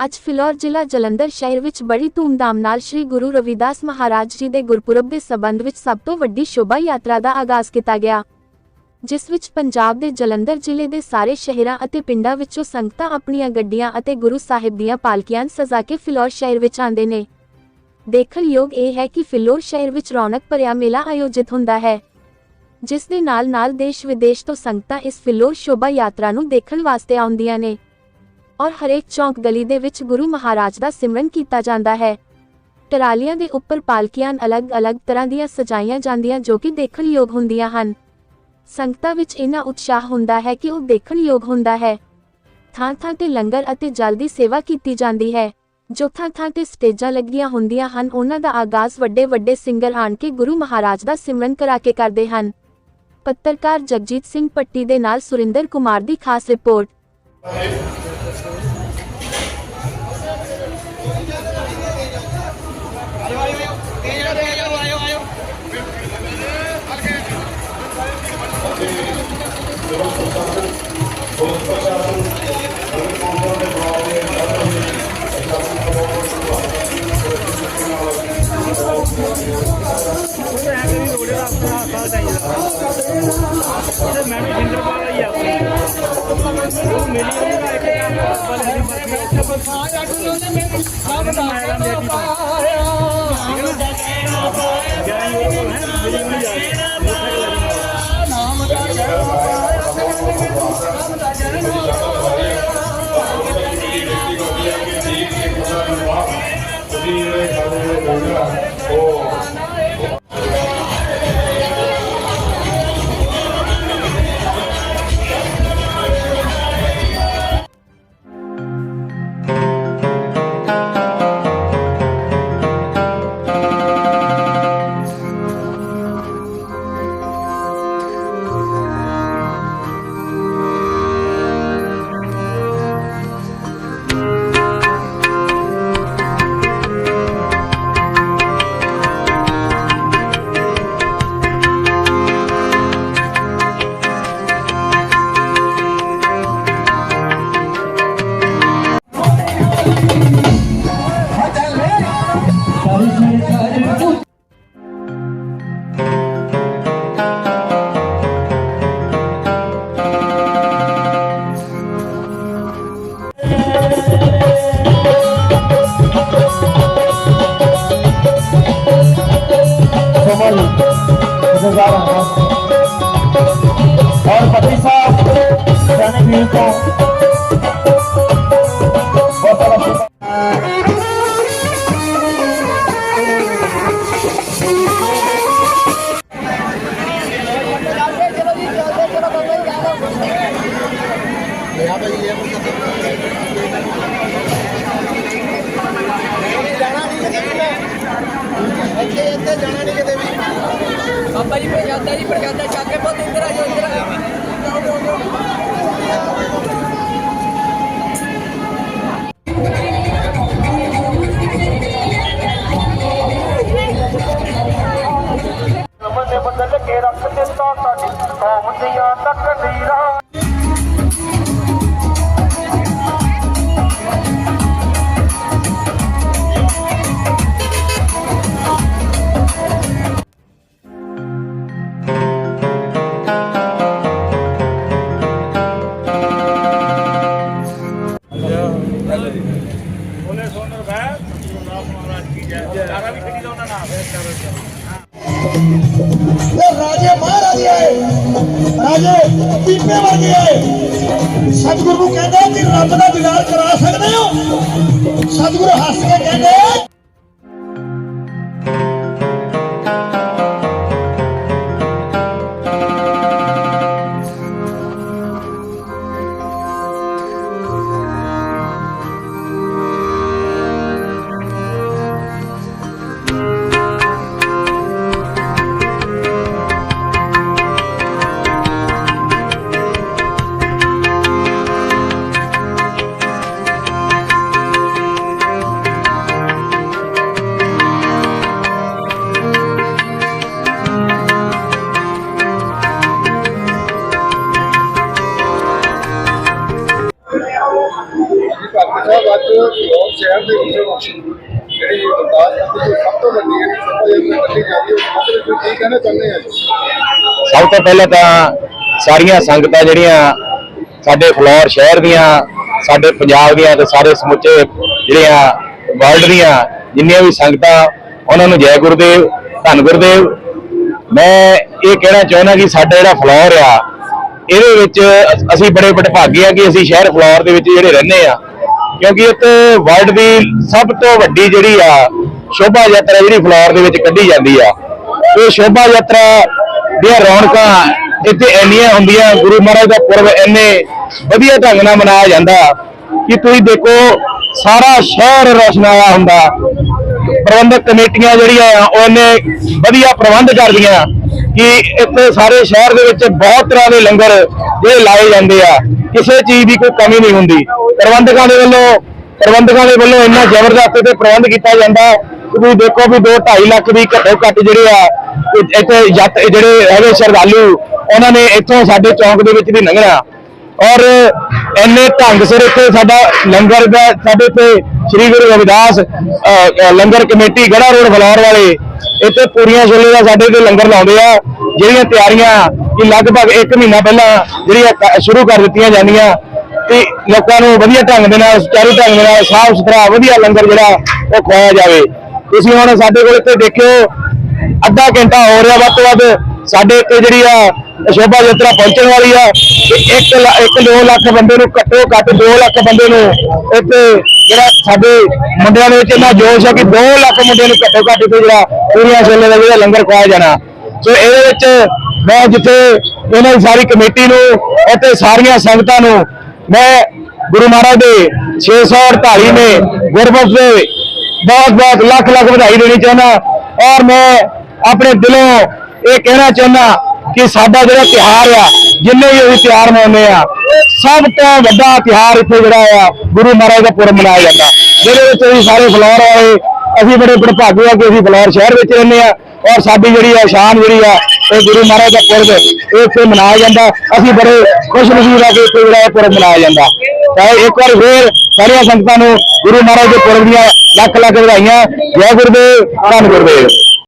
ਅੱਜ ਫਿਲੌਰ ਜ਼ਿਲ੍ਹਾ ਜਲੰਧਰ ਸ਼ਹਿਰ ਵਿੱਚ ਬੜੀ ਧੂਮਧਾਮ ਨਾਲ ਸ੍ਰੀ ਗੁਰੂ ਰਵਿਦਾਸ ਮਹਾਰਾਜ ਜੀ ਦੇ ਗੁਰਪੁਰਬ ਦੇ ਸਬੰਧ ਵਿੱਚ ਸਭ ਤੋਂ ਵੱਡੀ ਸ਼ੋਭਾ ਯਾਤਰਾ ਦਾ ਆਗਾਜ਼ ਕੀਤਾ ਗਿਆ, ਜਿਸ ਵਿੱਚ ਪੰਜਾਬ ਦੇ ਜਲੰਧਰ ਜ਼ਿਲ੍ਹੇ ਦੇ ਸਾਰੇ ਸ਼ਹਿਰਾਂ ਅਤੇ ਪਿੰਡਾਂ ਵਿੱਚੋਂ ਸੰਗਤਾਂ ਆਪਣੀਆਂ ਗੱਡੀਆਂ ਅਤੇ ਗੁਰੂ ਸਾਹਿਬ ਦੀਆਂ ਪਾਲਕੀਆਂ ਸਜਾ ਕੇ ਫਿਲੌਰ ਸ਼ਹਿਰ ਵਿੱਚ ਆਉਂਦੇ ਨੇ। ਦੇਖਣਯੋਗ ਇਹ ਹੈ ਕਿ ਫਿਲੌਰ ਸ਼ਹਿਰ ਵਿੱਚ ਰੌਣਕ ਭਰਿਆ ਮੇਲਾ ਆਯੋਜਿਤ ਹੁੰਦਾ ਹੈ, ਜਿਸ ਦੇ ਨਾਲ ਨਾਲ ਦੇਸ਼ ਵਿਦੇਸ਼ ਤੋਂ ਸੰਗਤਾਂ ਇਸ ਫਿਲੌਰ ਸ਼ੋਭਾ ਯਾਤਰਾ ਨੂੰ ਦੇਖਣ ਵਾਸਤੇ ਆਉਂਦੀਆਂ ਨੇ। ਔਰ ਹਰੇਕ ਚੌਂਕ ਗਲੀ ਦੇ ਵਿੱਚ ਗੁਰੂ ਮਹਾਰਾਜ ਦਾ ਸਿਮਰਨ ਕੀਤਾ ਜਾਂਦਾ ਹੈ। ਟਰਾਲੀਆਂ ਦੇ ਉੱਪਰ ਪਾਲਕੀਆਂ ਅਲੱਗ-ਅਲੱਗ ਤਰ੍ਹਾਂ ਦੀਆਂ ਸਜਾਈਆਂ ਜਾਂਦੀਆਂ ਜੋ ਕਿ ਦੇਖਣਯੋਗ ਹੁੰਦੀਆਂ ਹਨ। ਸੰਗਤਾਂ ਵਿੱਚ ਇੰਨਾ ਉਤਸ਼ਾਹ ਹੁੰਦਾ ਹੈ ਕਿ ਉਹ ਦੇਖਣਯੋਗ ਹੁੰਦਾ ਹੈ। ਥਾਂ-ਥਾਂ ਤੇ ਲੰਗਰ ਅਤੇ ਜਲ ਦੀ ਸੇਵਾ ਕੀਤੀ ਜਾਂਦੀ ਹੈ। ਜੋ ਥਾਂ-ਥਾਂ ਤੇ ਸਟੇਜਾਂ ਲੱਗੀਆਂ ਹੁੰਦੀਆਂ ਹਨ, ਉਹਨਾਂ ਦਾ ਆਗਾਜ਼ ਵੱਡੇ-ਵੱਡੇ ਸਿੰਗਰ ਆਣ ਕੇ ਗੁਰੂ ਮਹਾਰਾਜ ਦਾ ਸਿਮਰਨ ਕਰਾ ਕੇ ਕਰਦੇ ਹਨ। ਪੱਤਰਕਾਰ ਜਗਜੀਤ ਸਿੰਘ ਪੱਟੀ ਦੇ ਨਾਲ ਸੁਰਿੰਦਰ ਕੁਮਾਰ ਦੀ ਖਾਸ ਰਿਪੋਰਟ। ਇਹਦੇ ਮੈਨੂੰ ਸਿੰਗਰ ਵਾਲਾ ਹੀ ਆ ਉਹ ਮਿਲੀ ਉਹਦਾ ਇੱਕ ਬਲ ਹਰੀ ਮਰਦੀ ਉੱਥੇ ਪਰ ਸਾਰਾ ਉਹਨੇ ਸਭ ਦਾ ਮੇਰੀ ਜਾਈ ਉਹ ਹੈ ਮਿਲੀ ਮਿਲੀ ਆ गुजार और पति साहब रणवीर को बहुत ਕੀ ਵੀ ਕਿਹਦੀ ਦਾ ਉਹਨਾਂ ਨਾਮ ਰਾਜੇ ਮਹਾਰਾਜੇ ਆਏ। ਰਾਜੇ, ਦੀਪੇ ਵਰਗੇ ਆਏ। ਸਤਿਗੁਰੂ ਨੂੰ ਕਹਿੰਦੇ ਕਿ ਰੱਬ ਦਾ ਲਾਹੌਰ ਸ਼ਹਿਰ ਦੇ ਵਿੱਚੋਂ ਜਿਹੜੀ ਅਰਦਾਸ ਕੀਤੀ ਸਭ ਤੋਂ ਵੱਡੀ ਜਿਹੜੀ ਸਭਾ ਯਾਤਰਾ ਕੱਢੀ ਜਾ ਹੈ ਉਹਦੇ ਕੀ ਕਹਿਣਾ ਚਾਹੁੰਦੇ ਆ ਸਭ ਤੋਂ ਪਹਿਲਾਂ ਤਾਂ ਸਾਰੀਆਂ ਸੰਗਤਾਂ ਜਿਹੜੀਆਂ ਸਾਡੇ ਫਲੋਰ ਸ਼ਹਿਰ ਦੀਆਂ, ਸਾਡੇ ਪੰਜਾਬ ਦੀਆਂ ਤੇ ਸਾਰੇ ਸਮੁੱਚੇ ਜਿਹੜੀਆਂ ਵਰਲਡ ਦੀਆਂ ਜਿੰਨੀਆਂ ਵੀ ਸੰਗਤਾਂ, ਉਹਨਾਂ ਨੂੰ ਜੈ ਗੁਰਦੇਵ, ਧੰਨ ਗੁਰਦੇਵ। ਮੈਂ ਇਹ ਕਹਿਣਾ ਚਾਹੁੰਦਾ ਕਿ ਸਾਡਾ ਜਿਹੜਾ ਫਲੋਰ ਆ, ਇਹਦੇ ਵਿੱਚ ਅਸੀਂ ਬੜੇ ਬੜੇ ਭਾਗੇ ਆ ਕਿ ਅਸੀਂ ਸ਼ਹਿਰ ਫਲੋਰ ਦੇ ਵਿੱਚ ਜਿਹੜੇ ਰਹਿੰਦੇ ਆ ਕਿਉਂਕਿ ਇੱਥੇ ਵਰਲਡ ਦੀ ਸਭ ਤੋਂ ਵੱਡੀ ਜਿਹੜੀ ਆ ਸ਼ੋਭਾ ਯਾਤਰਾ ਜਿਹੜੀ ਫਲੋਰ ਦੇ ਵਿੱਚ ਕੱਢੀ ਜਾਂਦੀ ਆ। ਇਹ ਸ਼ੋਭਾ ਯਾਤਰਾ ਦੀਆਂ ਰੌਣਕਾਂ ਇੱਥੇ ਇੰਨੀਆਂ ਹੁੰਦੀਆਂ, ਗੁਰੂ ਮਹਾਰਾਜ ਦਾ ਪੁਰਬ ਇੰਨੇ ਵਧੀਆ ਢੰਗ ਨਾਲ ਮਨਾਇਆ ਜਾਂਦਾ ਕਿ ਤੁਸੀਂ ਦੇਖੋ, ਸਾਰਾ ਸ਼ਹਿਰ ਰੋਸ਼ਨਾਇਆ ਹੁੰਦਾ। ਪ੍ਰਬੰਧਕ ਕਮੇਟੀਆਂ ਜਿਹੜੀਆਂ ਆ, ਉਹ ਇੰਨੇ ਵਧੀਆ ਪ੍ਰਬੰਧ ਕਰਦੀਆਂ ਕਿ ਇੱਥੇ ਸਾਰੇ ਸ਼ਹਿਰ ਦੇ ਵਿੱਚ ਬਹੁਤ ਤਰ੍ਹਾਂ ਦੇ ਲੰਗਰ ਜਿਹੜੇ ਲਾਏ ਜਾਂਦੇ ਆ। ਕਿਸੇ ਚੀਜ਼ ਦੀ ਕੋਈ ਕਮੀ ਨਹੀਂ ਹੁੰਦੀ। ਪ੍ਰਬੰਧਕਾਂ ਦੇ ਵੱਲੋਂ, ਪ੍ਰਬੰਧਕਾਂ ਦੇ ਵੱਲੋਂ ਇੰਨਾ ਜ਼ਬਰਦਸਤ ਤੇ ਪ੍ਰਬੰਧ ਕੀਤਾ ਜਾਂਦਾ ਕਿ ਤੁਸੀਂ ਦੇਖੋ ਵੀ 2 2.5 ਲੱਖ ਦੀ ਘੱਟੋ ਘੱਟ ਜਿਹੜੇ ਆ, ਇੱਥੇ ਯਾਤ ਜਿਹੜੇ ਹੈਗੇ ਸ਼ਰਧਾਲੂ, ਉਹਨਾਂ ਨੇ ਇੱਥੋਂ ਸਾਡੇ ਚੌਂਕ ਦੇ ਵਿੱਚ ਵੀ ਲੰਘਣਾ। ਔਰ ਇੰਨੇ ਢੰਗ ਸਿਰ ਇੱਥੇ ਸਾਡਾ ਲੰਗਰ ਦਾ ਸਾਡੇ ਇੱਥੇ ਸ੍ਰੀ ਗੁਰੂ ਰਵਿਦਾਸ ਲੰਗਰ ਕਮੇਟੀ, ਗੜਾ ਰੋਡ ਫਲੌਰ ਵਾਲੇ, ਇੱਥੇ ਪੂਰੀਆਂ ਛੋਲੇ ਦਾ ਸਾਡੇ ਇੱਥੇ ਲੰਗਰ ਲਾਉਂਦੇ ਆ, ਜਿਹੜੀਆਂ ਤਿਆਰੀਆਂ ਕਿ ਲਗਭਗ 1 ਮਹੀਨਾ ਪਹਿਲਾਂ ਜਿਹੜੀਆਂ ਸ਼ੁਰੂ ਕਰ ਦਿੱਤੀਆਂ ਜਾਂਦੀਆਂ, ਤੇ ਲੋਕਾਂ ਨੂੰ ਵਧੀਆ ਢੰਗ ਦੇ ਨਾਲ, ਸੁਚਾਰੂ ਢੰਗ ਦੇ ਨਾਲ, ਸਾਫ਼ ਸੁਥਰਾ, ਵਧੀਆ ਲੰਗਰ ਜਿਹੜਾ ਉਹ ਖਵਾਇਆ ਜਾਵੇ। ਤੁਸੀਂ ਹੁਣ ਸਾਡੇ ਕੋਲ ਇੱਥੇ ਦੇਖਿਓ, ਅੱਧਾ ਘੰਟਾ ਹੋ ਰਿਹਾ, ਵੱਧ ਤੋਂ ਵੱਧ ਸਾਡੇ ਇੱਥੇ ਜਿਹੜੀ ਆ, ਸ਼ੋਭਾ ਯਾਤਰਾ ਪਹੁੰਚਣ ਵਾਲੀ ਆ, ਤੇ 1 1 2 ਲੱਖ ਬੰਦੇ ਨੂੰ ਘੱਟੋ ਘੱਟ 2 ਲੱਖ ਬੰਦੇ ਨੂੰ ਇੱਥੇ ਜਿਹੜਾ ਸਾਡੇ ਮੁੰਡਿਆਂ ਦੇ ਵਿੱਚ ਇੰਨਾ ਜੋਸ਼ ਹੈ ਕਿ 2 ਲੱਖ ਮੁੰਡਿਆਂ ਨੂੰ ਘੱਟੋ ਘੱਟ ਇੱਥੇ ਜਿਹੜਾ ਪੂਰੀਆਂ ਛੋਲੇ ਦਾ ਜਿਹੜਾ ਲੰਗਰ ਖਵਾਇਆ ਜਾਣਾ। ਸੋ ਇਹਦੇ ਵਿੱਚ ਮੈਂ ਜਿੱਥੇ ਇਹਨਾਂ ਦੀ ਸਾਰੀ ਕਮੇਟੀ ਨੂੰ ਅਤੇ ਸਾਰੀਆਂ ਸੰਗਤਾਂ ਨੂੰ, ਮੈਂ ਗੁਰੂ ਮਹਾਰਾਜ ਦੇ 648 ਨੇ ਗੁਰਬਖਸ਼ ਦੇ ਬਹੁਤ ਬਹੁਤ ਲੱਖ ਲੱਖ ਵਧਾਈ ਦੇਣੀ ਚਾਹੁੰਦਾ। ਔਰ ਮੈਂ ਆਪਣੇ ਦਿਲੋਂ ਇਹ ਕਹਿਣਾ ਚਾਹੁੰਦਾ ਕਿ ਸਾਡਾ ਜਿਹੜਾ ਤਿਉਹਾਰ ਆ, ਜਿੰਨੇ ਵੀ ਅਸੀਂ ਤਿਉਹਾਰ ਮਨਾਉਂਦੇ ਆ, ਸਭ ਤੋਂ ਵੱਡਾ ਤਿਉਹਾਰ ਇੱਥੇ ਜਿਹੜਾ ਆ, ਗੁਰੂ ਮਹਾਰਾਜ ਦਾ ਪੁਰਬ ਮਨਾਇਆ ਜਾਂਦਾ। ਜਿਹਦੇ ਵਿੱਚ ਅਸੀਂ ਸਾਰੇ ਫਲੋਰ ਵਾਲੇ, ਅਸੀਂ ਬੜੇ ਬੜਭਾਗੇ ਆ ਕਿ ਅਸੀਂ ਫਲੋਰ ਸ਼ਹਿਰ ਵਿੱਚ ਰਹਿੰਦੇ ਆ, ਔਰ ਸਾਡੀ ਜਿਹੜੀ ਆ ਸ਼ਾਨ ਜਿਹੜੀ ਆ, ਇਹ ਗੁਰੂ ਮਹਾਰਾਜ ਦਾ ਪੁਰਬ ਇਹ ਇੱਥੇ ਮਨਾਇਆ ਜਾਂਦਾ। ਅਸੀਂ ਬੜੇ ਖੁਸ਼ ਨਸੀਬ ਆ ਕਿ ਇੱਥੇ ਜਿਹੜਾ ਇਹ ਪੁਰਬ ਮਨਾਇਆ ਜਾਂਦਾ। ਤਾਂ ਇੱਕ ਵਾਰ ਫੇਰ ਸਾਰੀਆਂ ਸੰਗਤਾਂ ਨੂੰ ਗੁਰੂ ਮਹਾਰਾਜ ਦੇ ਪੁਰਬ ਦੀਆਂ ਲੱਖ ਲੱਖ ਵਧਾਈਆਂ। ਜੈ ਗੁਰਦੇਵ, ਧੰਨ ਗੁਰਦੇਵ।